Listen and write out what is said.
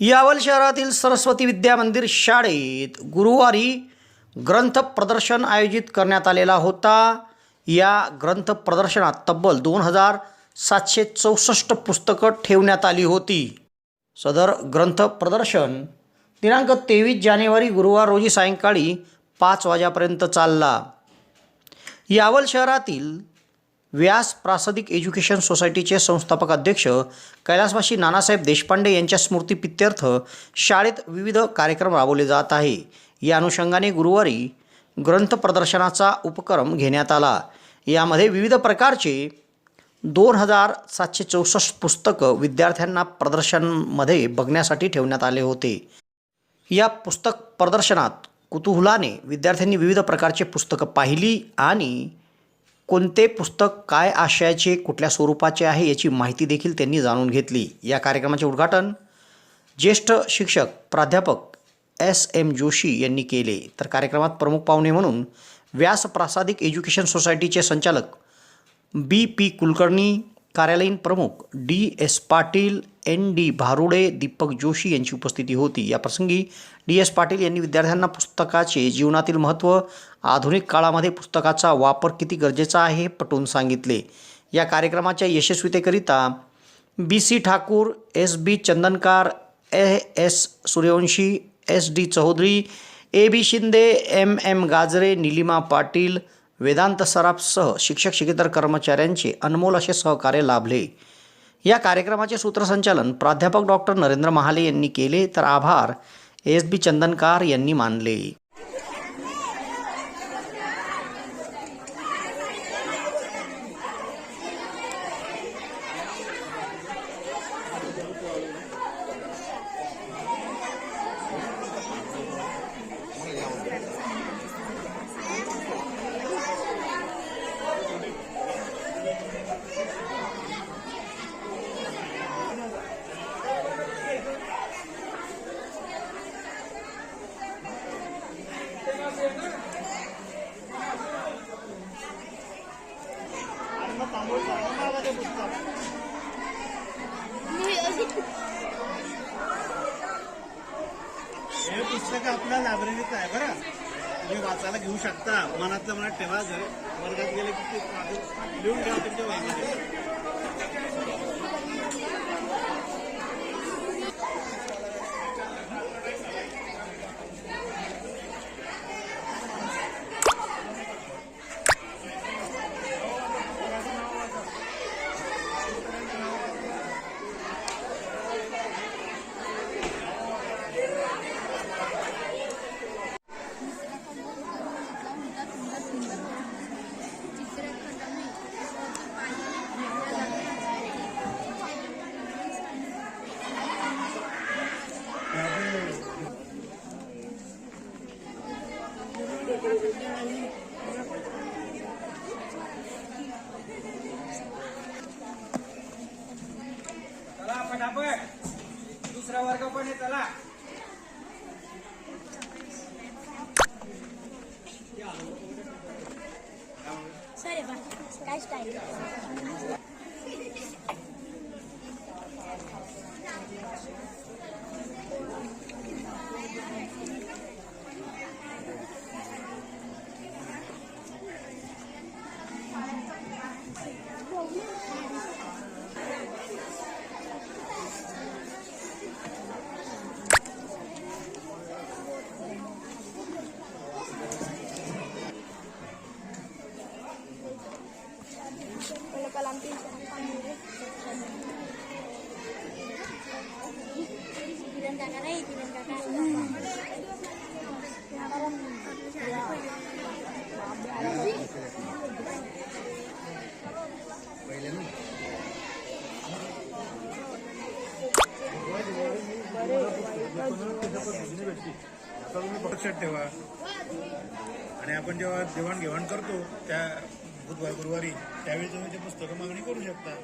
यावल शहरातील सरस्वती विद्या मंदिर शाळेत गुरुवारी ग्रंथ प्रदर्शन आयोजित करण्यात आलेला होता. या ग्रंथ प्रदर्शनात तब्बल दोन हजार सातशे चौसष्ट पुस्तकं ठेवण्यात आली होती. सदर ग्रंथ प्रदर्शन दिनांक तेवीस जानेवारी गुरुवार रोजी सायंकाळी पाच वाजेपर्यंत चालला. यावल शहरातील व्यास प्रासादिक एज्युकेशन सोसायटीचे संस्थापक अध्यक्ष कैलासवासी नानासाहेब देशपांडे यांच्या स्मृतीप्रित्यर्थ शाळेत विविध कार्यक्रम राबवले जात आहे. या अनुषंगाने गुरुवारी ग्रंथ प्रदर्शनाचा उपक्रम घेण्यात आला. यामध्ये विविध प्रकारचे दोन हजार सातशे चौसष्ट पुस्तकं विद्यार्थ्यांना प्रदर्शनमध्ये बघण्यासाठी ठेवण्यात आले होते. या पुस्तक प्रदर्शनात कुतुहलाने विद्यार्थ्यांनी विविध प्रकारचे पुस्तकं पाहिली आणि कोणते पुस्तक काय आशयाचे कुठल्या स्वरूपाचे आहे याची माहिती देखील त्यांनी जाणून घेतली. या कार्यक्रमाचे उद्घाटन ज्येष्ठ शिक्षक प्राध्यापक एस एम जोशी यांनी केले. तर कार्यक्रमात प्रमुख पाहुणे म्हणून व्यास प्रासादिक एज्युकेशन सोसायटीचे संचालक बी पी कुलकर्णी कार्यालयीन प्रमुख D S Patil N D Bharude Deepak Joshi यांची उपस्थिती होती. या प्रसंगी डी एस पाटील यांनी विद्यार्थ्यांना पुस्तकाचे जीवनातील महत्त्व आधुनिक काळामध्ये पुस्तकाचा वापर किती गरजेचा आहे हे पटवून सांगितले. या कार्यक्रमाच्या यशस्वीतेकरिता B C Thakur S B Chandankar A S Suryavanshi S D Chaudhari A B Shinde M M Gajare Nilima Patil Vedant सराफसह शिक्षक शिकेतर कर्मचाऱ्यांचे अनमोल असे सहकार्य लाभले. या कार्यक्रमाचे सूत्रसंचालन प्राध्यापक डॉक्टर नरेंद्र महाले यांनी केले तर आभार. एस. बी. चंदनकार यांनी मानले. हे पुस्तक आपल्या लायब्ररीत आहे बरं. तुम्ही वाचायला घेऊ शकता. मनातलं मनात ठेवा जर. वर्गात गेले की ते लिहून ठेवा तुमच्या वागाने आपण दुसरा वर्ग पण आहे चला. सर काय स्टाईल लक्षात ठेवा. आणि आपण जेव्हा देवाणघेवाण करतो त्या बुधवार गुरुवारी. त्यावेळी तुम्ही ते पुस्तकं मागणी करू शकता.